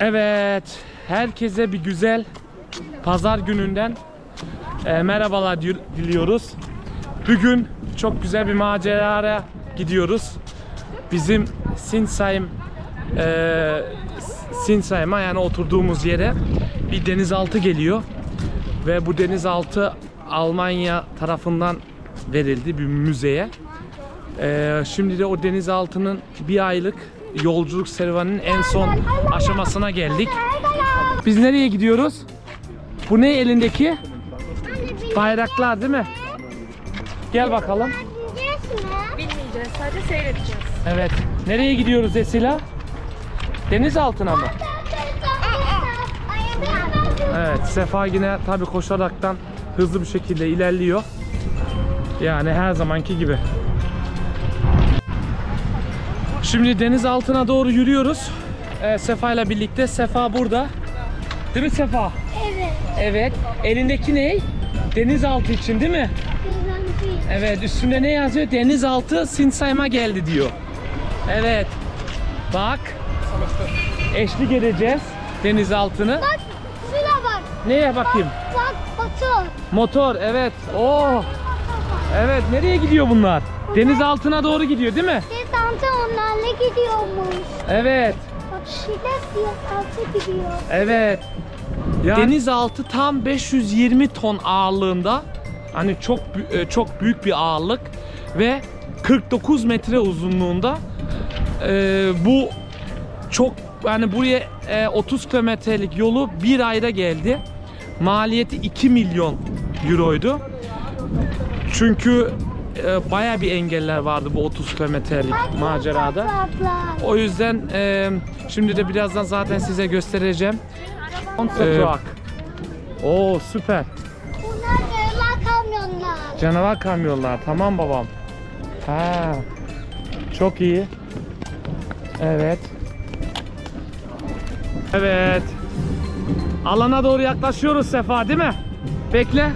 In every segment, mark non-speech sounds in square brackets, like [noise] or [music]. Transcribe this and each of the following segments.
Evet, herkese bir güzel pazar gününden e, merhabalar di- diliyoruz. Bugün çok güzel bir maceraya gidiyoruz. Bizim Sinsheim e, Sinsheim'a yani oturduğumuz yere bir denizaltı geliyor. Ve bu denizaltı Almanya tarafından verildi bir müzeye. Ee, şimdi de o denizaltının bir aylık yolculuk serüveninin en son aşamasına geldik. Biz nereye gidiyoruz? Bu ne elindeki? Bayraklar değil mi? Gel bakalım. Bilmeyeceğiz. Sadece seyredeceğiz. Evet. Nereye gidiyoruz Esila? Denizaltına mı? Evet. Sefa yine tabi koşaraktan hızlı bir şekilde ilerliyor. Yani her zamanki gibi. Şimdi deniz altına doğru yürüyoruz. Ee, Sefa ile birlikte. Sefa burada. Değil mi Sefa? Evet. Evet. Elindeki ne? Denizaltı için değil mi? Evet. Üstünde ne yazıyor? Denizaltı Sinsheim'a geldi diyor. Evet. Bak. Eşlik edeceğiz denizaltını. Bak şuna bak. Neye bakayım? Bak motor. Motor. Evet. Oo. Evet. Nereye gidiyor bunlar? Denizaltına doğru gidiyor değil mi? Onlarla gidiyormuş. Evet. Bak şiddet desantı gidiyor. Evet. Denizaltı tam 520 ton ağırlığında. Hani çok e, çok büyük bir ağırlık ve 49 metre uzunluğunda. Ee, bu çok yani buraya e, 30 kilometrelik yolu bir ayda geldi. Maliyeti 2 milyon euroydu. Çünkü e, baya bir engeller vardı bu 30 kilometrelik macerada. O yüzden e, şimdi de birazdan zaten size göstereceğim. Ee. Oo süper. Bunlar böyle kamyonlar. Canavar kamyonlar. Tamam babam. Ha. Çok iyi. Evet. Evet. Alana doğru yaklaşıyoruz Sefa değil mi? Bekle.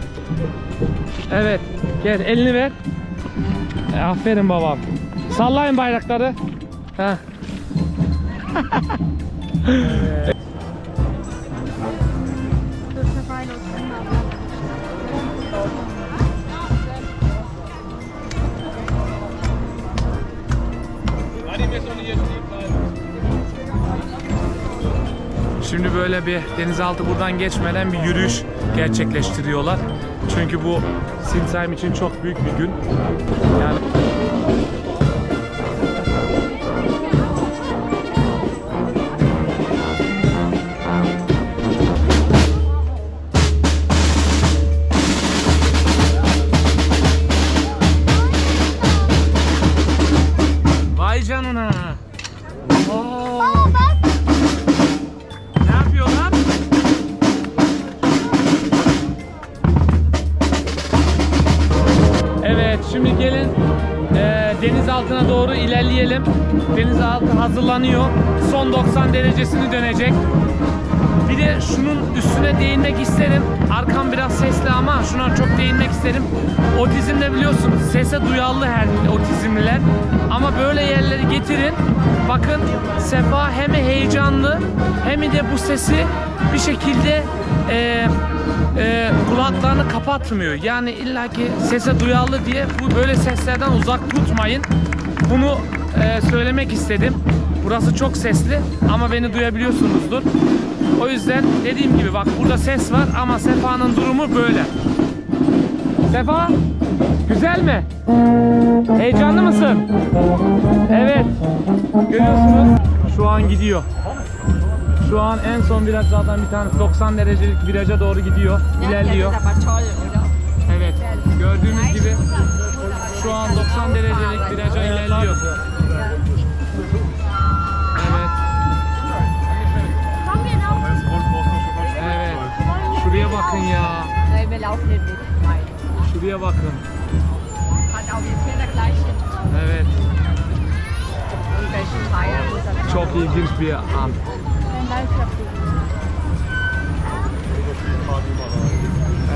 Evet. Gel elini ver. E, aferin babam. Sallayın bayrakları. Ha. Şimdi böyle bir denizaltı buradan geçmeden bir yürüyüş gerçekleştiriyorlar. Çünkü bu Sinsheim için çok büyük bir gün. Yani isterim. Otizmde biliyorsunuz sese duyarlı her otizmliler. Ama böyle yerleri getirin. Bakın Sefa hem heyecanlı hem de bu sesi bir şekilde e, e, kulaklarını kapatmıyor. Yani illaki sese duyarlı diye bu böyle seslerden uzak tutmayın. Bunu e, söylemek istedim. Burası çok sesli ama beni duyabiliyorsunuzdur. O yüzden dediğim gibi bak burada ses var ama Sefa'nın durumu böyle. Sefa güzel mi? Heyecanlı mısın? Evet. Görüyorsunuz şu an gidiyor. Şu an en son virajlardan bir tanesi 90 derecelik viraja doğru gidiyor. ilerliyor. Evet. Gördüğünüz gibi şu an 90 derecelik viraja ilerliyor. Evet. Evet. Şuraya bakın ya. Şuraya bakın. Evet. Çok ilginç bir an.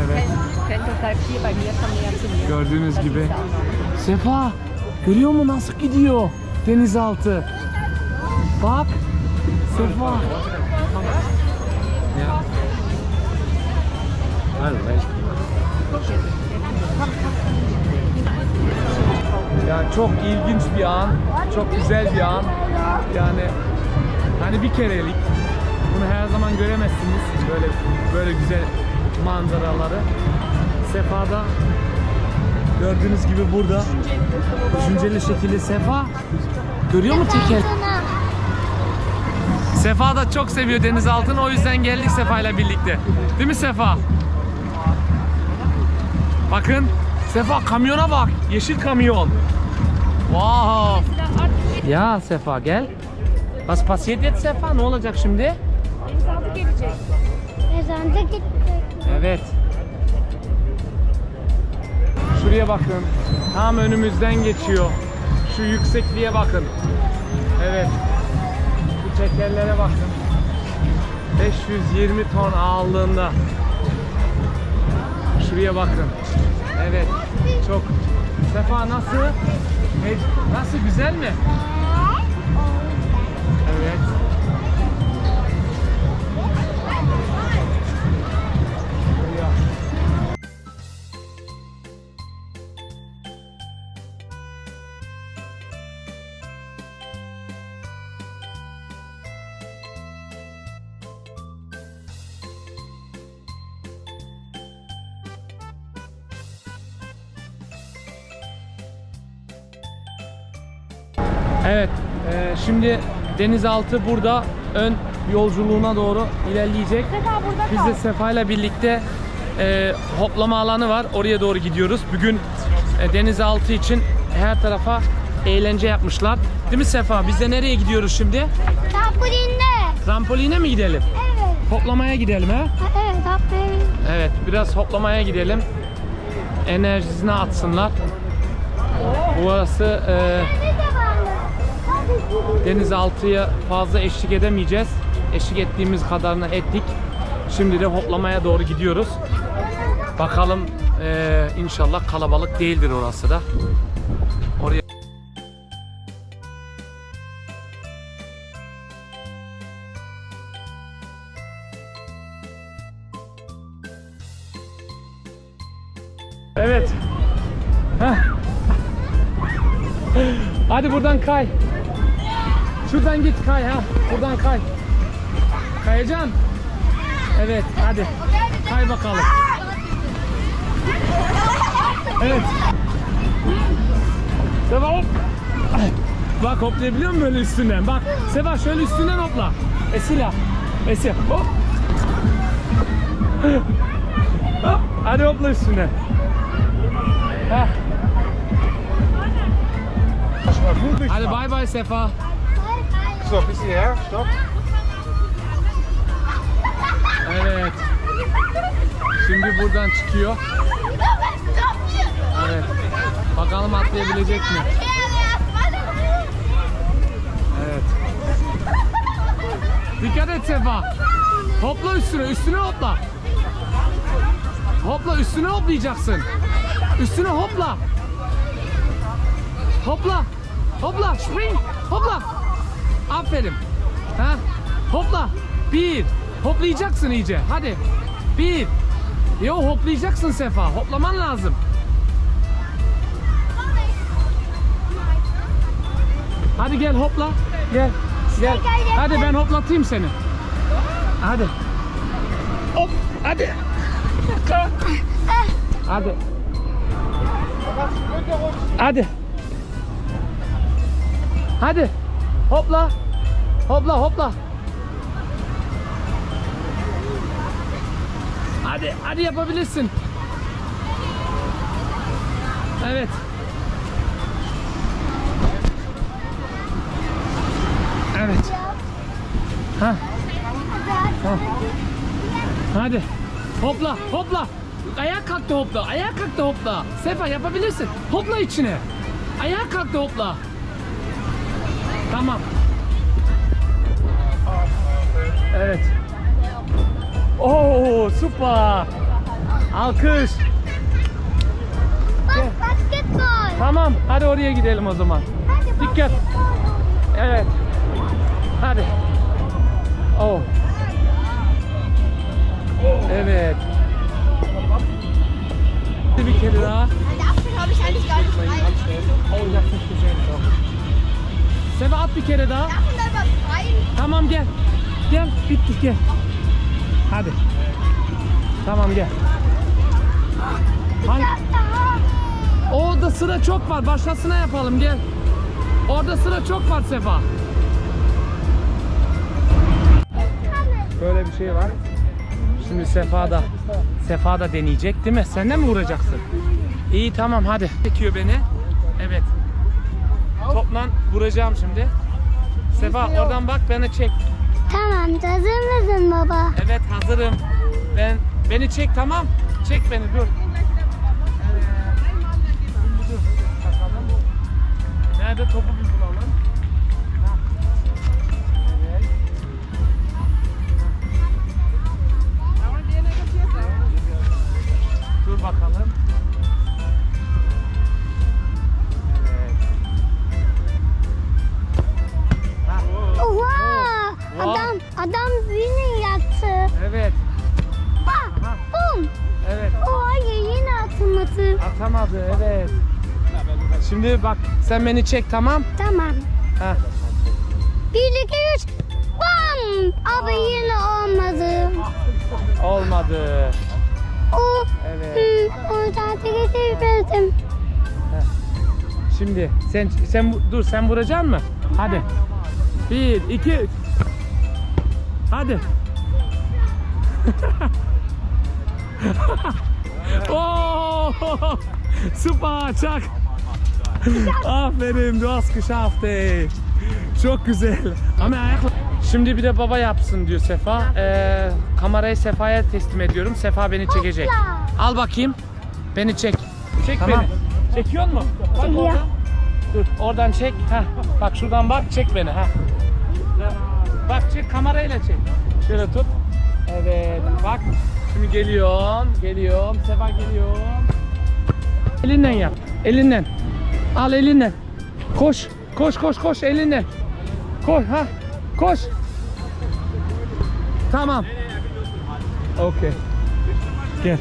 Evet. Gördüğünüz gibi. ja. Sefa görüyor musun nasıl gidiyor denizaltı? Bak Sefa Ya. Alright. Ya çok ilginç bir an, çok güzel bir an. Yani hani bir kerelik. Bunu her zaman göremezsiniz. Böyle böyle güzel manzaraları. Sefa'da gördüğünüz gibi burada düşünceli şekilde Sefa görüyor mu teker? Sefa da çok seviyor denizaltını o yüzden geldik Sefa ile birlikte. Değil mi Sefa? Bakın Sefa kamyona bak. Yeşil kamyon. Wow. Ya Sefa gel. Was passiert jetzt Sefa? Ne olacak şimdi? Denizaltı gelecek. Ezanda gittik. Evet. Şuraya bakın. Tam önümüzden geçiyor. Şu yüksekliğe bakın. Evet. Bu tekerlere bakın. 520 ton ağırlığında. Şuraya bakın. Evet. Çok. Sefa nasıl? Nasıl güzel mi? Evet. Şimdi denizaltı burada ön yolculuğuna doğru ilerleyecek. Sefa burada Biz de Sefa ile birlikte e, hoplama alanı var. Oraya doğru gidiyoruz. Bugün e, denizaltı için her tarafa eğlence yapmışlar. Değil mi Sefa? Biz de nereye gidiyoruz şimdi? Trampolində. Trampoline mi gidelim? Evet. Hoplamaya gidelim ha? Ha, Evet, trampolin. Evet, biraz hoplamaya gidelim. Enerjisini atsınlar. Burası e, denizaltıya fazla eşlik edemeyeceğiz. Eşlik ettiğimiz kadarını ettik. Şimdi de hoplamaya doğru gidiyoruz. Bakalım eee, inşallah kalabalık değildir orası da. Oraya Evet. Heh. Hadi buradan kay. Şuradan git kay ha. Buradan kay. Kayacan. Evet hadi. Kay bakalım. Evet. Sefa hop. Bak hoplayabiliyor musun böyle üstünden? Bak Sefa şöyle üstünden hopla. Esila. Esila. Hop. Hop. Hadi hopla üstüne. Heh. Hadi bay bay Sefa. Stop, is hij her? Evet. Şimdi buradan çıkıyor. Evet. Bakalım atlayabilecek mi? Evet. Dikkat et Sefa. Hopla üstüne, üstüne hopla. Hopla, üstüne hoplayacaksın. Üstüne hopla. Hopla. Hopla, spring. Hopla. Aferin. Ha? Hopla. Bir. Hoplayacaksın iyice. Hadi. Bir. Yo hoplayacaksın Sefa. Hoplaman lazım. Hadi gel hopla. Gel. Gel. Hadi ben hoplatayım seni. Hadi. Hop. Hadi. Hadi. Hadi. Hadi. Hopla. Hopla hopla. Hadi hadi yapabilirsin. Evet. Evet. Ha. Ha. Hadi. Hopla, hopla. Ayağa kalktı hopla, ayağa kalktı hopla. Sefa yapabilirsin. Hopla içine. Ayağa kalktı hopla. Tamam. Evet. Oo, süper. Alkış. Bak basketbol. Tamam, hadi oraya gidelim o zaman. Hadi Dikkat. basketbol. Gel bitti gel. Hadi. Tamam gel. Hangi? Orada sıra çok var. Başkasına yapalım gel. Orada sıra çok var Sefa. Böyle bir şey var. Şimdi Sefa da Sefa da deneyecek değil mi? Sen de mi vuracaksın? İyi tamam hadi. Çekiyor beni. Evet. Toplan vuracağım şimdi. Sefa oradan bak beni çek. Tamam hazır mısın baba? Evet hazırım. Ben beni çek tamam. Çek beni dur. Nerede topu bir bulalım. Dur bakalım. Atamadı evet. Şimdi bak sen beni çek tamam. Tamam. Ha. Bir, iki, üç. Bam! Abi yine olmadı. Olmadı. O, Evet. hı, o saate getirmedim. Şimdi sen sen dur sen vuracaksın mı? Hadi. Bir, iki, üç. Hadi. Oo! [laughs] [laughs] [laughs] Super, çak. Aferin, du hast geschafft ey. Çok güzel. Ama ayakla. Şimdi bir de baba yapsın diyor Sefa. Ee, kamerayı Sefa'ya teslim ediyorum. Sefa beni çekecek. Al bakayım. Beni çek. Çek Tamam. beni. Çekiyor mu? Bak oradan. Dur oradan çek. Heh. Bak şuradan bak çek beni. Heh. Bak çek kamerayla çek. Şöyle tut. Evet bak. Şimdi geliyorsun. Geliyorum. Sefa geliyor. Elinden yap. Elinden. Al elinden. Koş. Koş koş koş elinden. Koş ha. Koş. Tamam. Okey. Gel.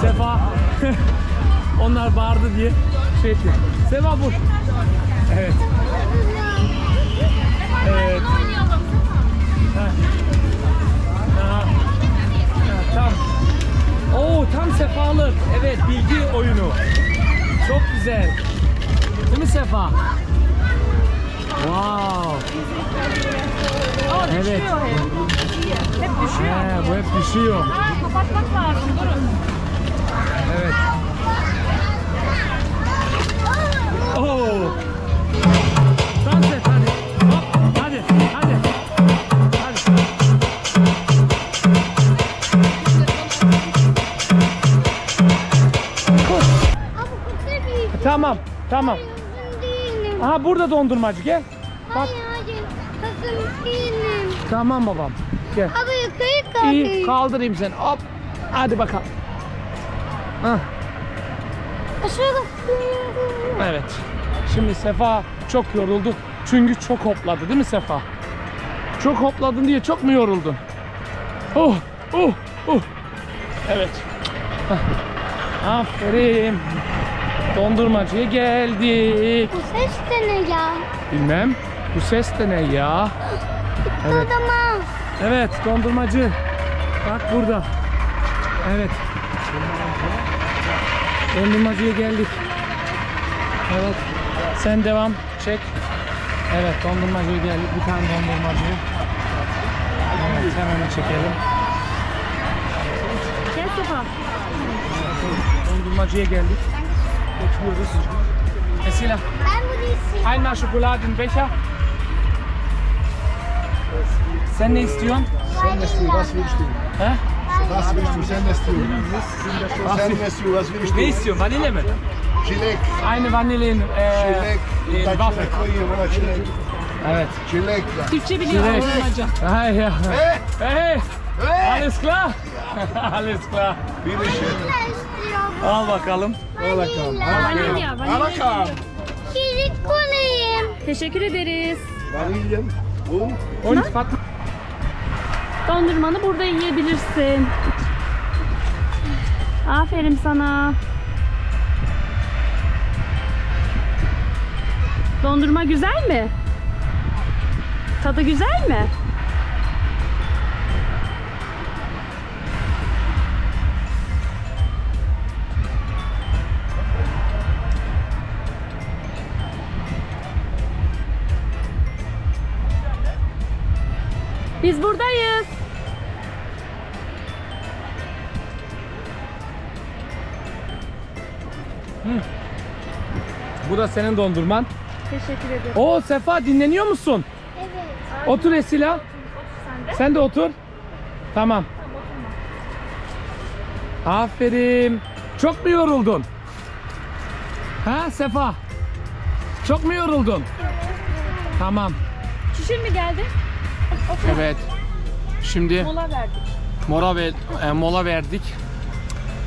Sefa. [laughs] Onlar bağırdı diye şey etti. Sefa vur. Evet. Evet. Ha. Aha. Ha, Tam. Oo tam sefalık. Evet bilgi oyunu. Çok güzel. Değil mi Sefa? Wow. Evet. Düşüyor hep. Hep düşüyor. He, bu hep düşüyor. Ha, kapatmak lazım. Durun. Evet. Oo. Tamam, değilim. Aha burada dondurmacı gel. Bak. Hayır hayır. Değilim. Tamam babam. Gel. Abi yukarı kalkayım. İyi kaldırayım seni. Hop. Hadi bakalım. Hah. Evet. Şimdi Sefa çok yoruldu. Çünkü çok hopladı değil mi Sefa? Çok hopladın diye çok mu yoruldun? Oh, oh, oh. Evet. Hah. Aferin. Dondurmacıya geldik. Bu ses de ne ya? Bilmem. Bu ses de ne ya? [gasps] Evet. Evet dondurmacı. Bak burada. Evet. Dondurmacıya geldik. Evet. Sen devam. Çek. Evet dondurmacıya geldik. Bir tane dondurmacı. Evet hemen çekelim. Gel Sefa. Dondurmacıya geldik. Bekliyoruz. Esila. Ben bunu istiyorum. Einmal Schokoladenbecher. Sen ne istiyorsun? Sen ne istiyorsun? Was willst du? He? Was willst du? Sen ne istiyorsun? Sen ne istiyorsun? Was willst du? Ne istiyorsun? Vanilya mı? Çilek. Aynı vanilin e, Çilek. e, waffle. çilek koyayım ona çilek. Evet. Çilek. Türkçe biliyor Çilek. dondurmacı. Hey ya. Hey! Hey. Hey! Alles klar? [laughs] Alles klar. Bir şey. Al bakalım. Bakalım. Vanilya, vanilya. bakalım. Çelik kolayım. Teşekkür ederiz. Vanilya. Un. Und Fatma. Dondurmanı burada yiyebilirsin. Aferin sana. Dondurma güzel mi? Tadı güzel mi? Biz buradayız. Bu da senin dondurman. Teşekkür ederim. Oo Sefa dinleniyor musun? Evet. Otur Esila. Sen de. Sen de otur. Tamam. Aferin. Çok mu yoruldun? Ha Sefa? Çok mu yoruldun? Tamam. Şişin mi geldi? Evet. Şimdi Mola verdik. mola, ver, e, mola verdik.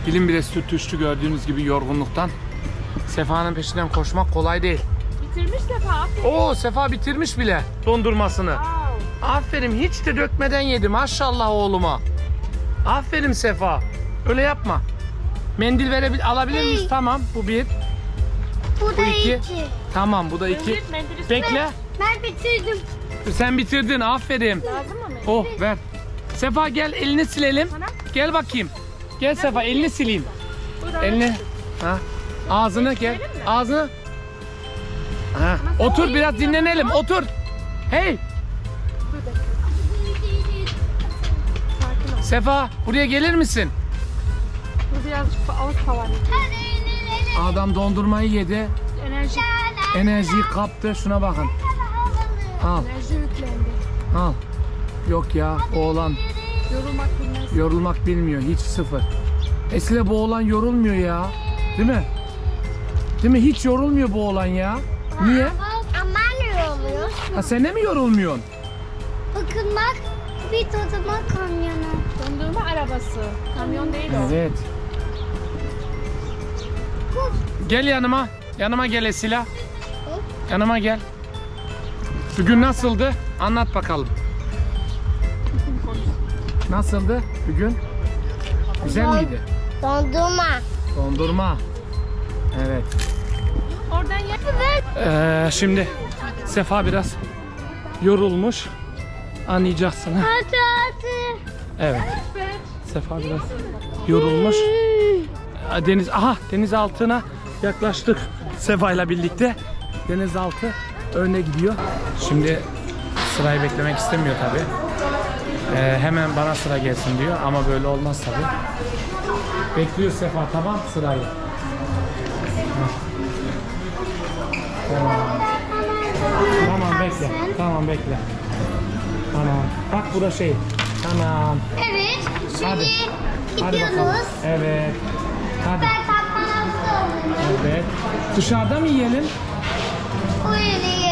Dilim bile sürtüştü gördüğünüz gibi yorgunluktan. Sefa'nın peşinden koşmak kolay değil. Bitirmiş defa. Aferin. Oo Sefa bitirmiş bile dondurmasını. Wow. Aferin hiç de dökmeden yedi maşallah oğluma. Aferin Sefa. Öyle yapma. Mendil verebil alabilir miyiz? Hey. Tamam bu bir. Bu Bu da iki. iki. Tamam bu da iki. Mendil, mendil Bekle. Ben bitirdim. Sen bitirdin aferin. Lazım mı mendil? Oh ver. Sefa gel elini silelim. Gel bakayım. Gel Sefa elini sileyim. Elini. Ha. Ağzını gel. Ağzını. Ha. Otur biraz dinlenelim. Otur. Hey. Sefa buraya gelir misin? Bu birazcık ağız. Adam dondurmayı yedi. Enerji. Enerjiyi kaptı. Şuna bakın. Al. Enerji yüklendi. Al. Yok ya oğlan Yorulmak bilmez. yorulmak bilmiyor. Hiç sıfır. Esile bu oğlan yorulmuyor ya. Değil mi? Değil mi? Hiç yorulmuyor bu oğlan ya. Niye? Ama ne oluyor? Ha sen de mi yorulmuyorsun? Bakın bak bir tadıma kamyonu. Dondurma arabası. Kamyon değil o. Evet. Gel yanıma. Yanıma gel Esila. Yanıma gel. Bugün nasıldı? Anlat bakalım. Nasıldı bugün? Güzel miydi? Dondurma. Dondurma. Evet. Oradan yer. Ee, şimdi Sefa biraz yorulmuş. Anlayacaksın. ha? Hadi hadi. Evet. Sefa biraz yorulmuş. Deniz aha deniz altına yaklaştık Sefa ile birlikte. Denizaltı önüne gidiyor. Şimdi sırayı beklemek istemiyor tabi. hemen bana sıra gelsin diyor ama böyle olmaz tabi. Bekliyor Sefa tamam sırayı. Tamam. Tamam bekle. Tamam bekle. Tamam. Bak bu da şey. Tamam. Evet. Şimdi Hadi. Hadi bakalım. gidiyoruz. Evet. Hadi. Ben tatmanızı Evet. Dışarıda mı yiyelim? Yiyelim.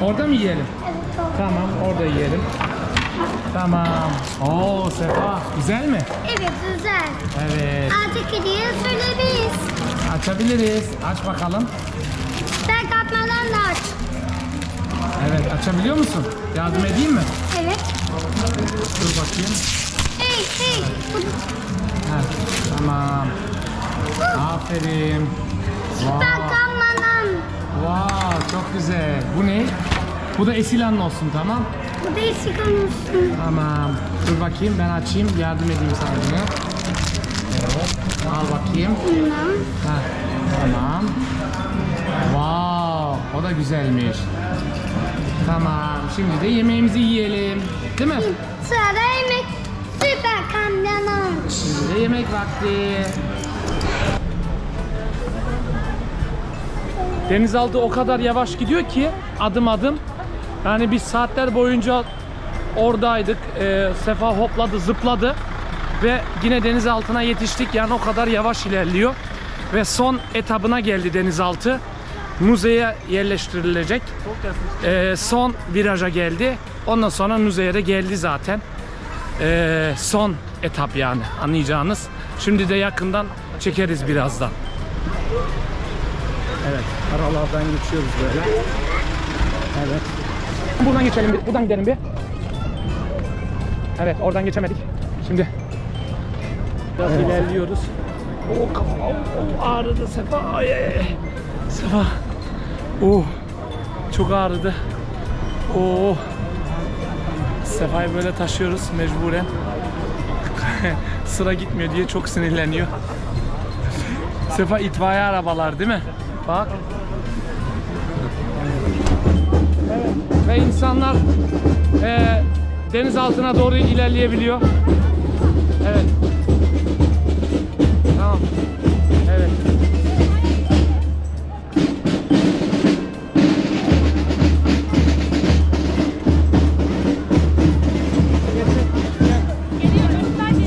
Orada mı yiyelim? Evet oldu. Tamam, orada yiyelim. Tamam. Oo Sefa, güzel mi? Evet güzel. Evet. Artık hediye söyleyebiliriz. Açabiliriz. Aç bakalım. Ben katmadan da aç. Evet, açabiliyor musun? Yardım edeyim mi? Evet. Dur bakayım. Hey hey. Ha, tamam. Aferin. Wow. Wow, çok güzel. Bu ne? Bu da Esilan'ın olsun tamam. Bu da eksik olmuşsun. Tamam. Dur bakayım ben açayım. Yardım edeyim sana bunu. Evet. Al bakayım. Bundan. Ha, tamam. Wow, o da güzelmiş. Tamam. Şimdi de yemeğimizi yiyelim. Değil mi? Sırada yemek. Süper kamyonun. Şimdi de yemek vakti. Denizaltı o kadar yavaş gidiyor ki adım adım. Yani biz saatler boyunca oradaydık. Ee, Sefa hopladı, zıpladı ve yine denizaltına yetiştik. Yani o kadar yavaş ilerliyor. Ve son etabına geldi denizaltı. Müzeye yerleştirilecek. Ee, son viraja geldi. Ondan sonra müzeye de geldi zaten. Ee, son etap yani anlayacağınız. Şimdi de yakından çekeriz birazdan. Evet, aralardan geçiyoruz böyle. Evet. Buradan geçelim bir, buradan gidelim bir. Evet, oradan geçemedik. Şimdi biraz ilerliyoruz. O kafa, oh, ağrıdı Sefa. Ay, ay. Sefa. Oh, çok ağrıdı. Oh, Sefa'yı böyle taşıyoruz mecburen. [laughs] Sıra gitmiyor diye çok sinirleniyor. Sefa itfaiye arabalar değil mi? Bak. Ve insanlar eee, deniz altına doğru ilerleyebiliyor. Evet. Tamam. Evet.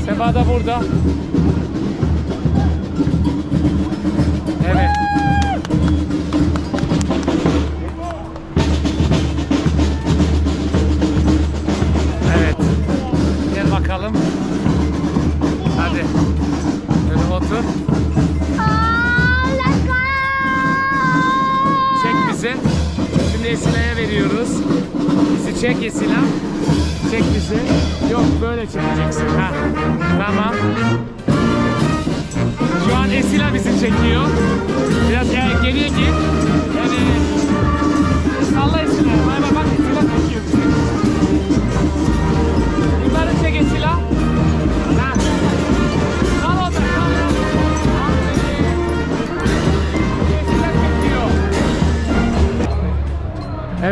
Sefa da burada.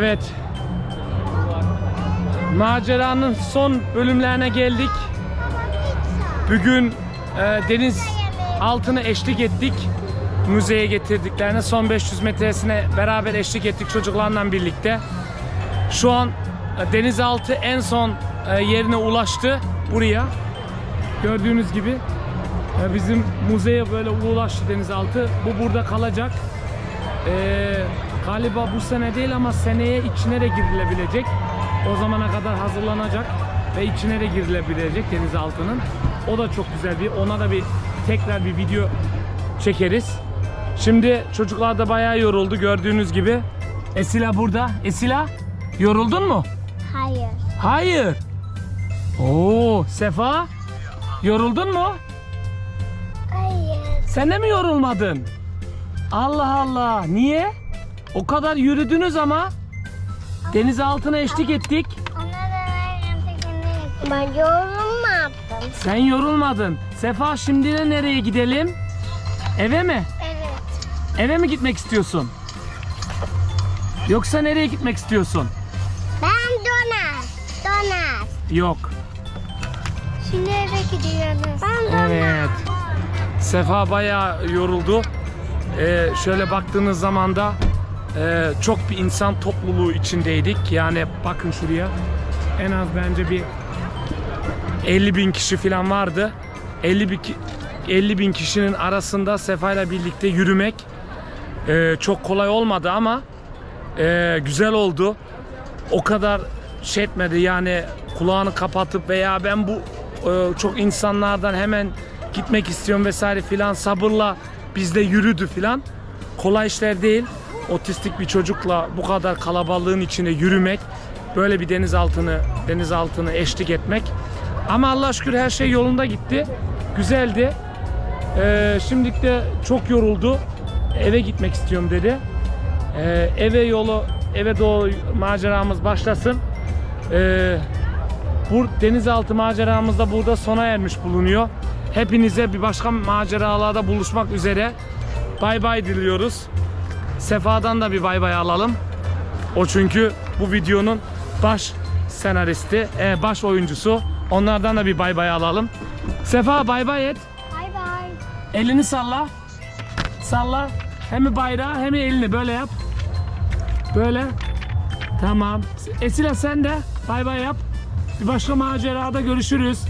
Evet. Maceranın son bölümlerine geldik. Bugün e, deniz altını eşlik ettik. Müzeye getirdiklerine son 500 metresine beraber eşlik ettik çocuklarla birlikte. Şu an e, denizaltı en son e, yerine ulaştı buraya. Gördüğünüz gibi e, bizim müzeye böyle ulaştı denizaltı. Bu burada kalacak. Ee, galiba bu sene değil ama seneye içine de girilebilecek. O zamana kadar hazırlanacak ve içine de girilebilecek denizaltının. O da çok güzel bir, ona da bir tekrar bir video çekeriz. Şimdi çocuklar da bayağı yoruldu gördüğünüz gibi. Esila burada. Esila yoruldun mu? Hayır. Hayır. Oo, Sefa yoruldun mu? Hayır. Sen de mi yorulmadın? Allah Allah. Niye? O kadar yürüdünüz ama deniz altına eşlik ettik. Ona da ben Ben yorulmadım. Sen yorulmadın. Sefa şimdi de nereye gidelim? Eve mi? Evet. Eve mi gitmek istiyorsun? Yoksa nereye gitmek istiyorsun? Ben donar. Donar. Yok. Şimdi eve gidiyoruz. Ben donar. Evet. Sefa bayağı yoruldu. Ee, şöyle baktığınız zaman da e, çok bir insan topluluğu içindeydik. Yani bakın şuraya. En az bence bir 50 bin kişi falan vardı. 50 bin, ki- 50 bin kişinin arasında Sefa ile birlikte yürümek e, çok kolay olmadı ama e, güzel oldu. O kadar şey etmedi yani kulağını kapatıp veya ben bu e, çok insanlardan hemen gitmek istiyorum vesaire filan sabırla bizde yürüdü filan. Kolay işler değil. Otistik bir çocukla bu kadar kalabalığın içine yürümek, böyle bir denizaltını denizaltını eşlik etmek. Ama Allah şükür her şey yolunda gitti. Güzeldi. Ee, şimdilik de çok yoruldu. Eve gitmek istiyorum dedi. Ee, eve yolu, eve doğru maceramız başlasın. Ee, bu denizaltı maceramız da burada sona ermiş bulunuyor. Hepinize bir başka maceralarda buluşmak üzere. Bay bay diliyoruz. Sefa'dan da bir bay bay alalım. O çünkü bu videonun baş senaristi, e, baş oyuncusu. Onlardan da bir bay bay alalım. Sefa bay bay et. Bay bay. Elini salla. Salla. Hem bayrağı hem elini böyle yap. Böyle. Tamam. Esila sen de bay bay yap. Bir başka macerada görüşürüz.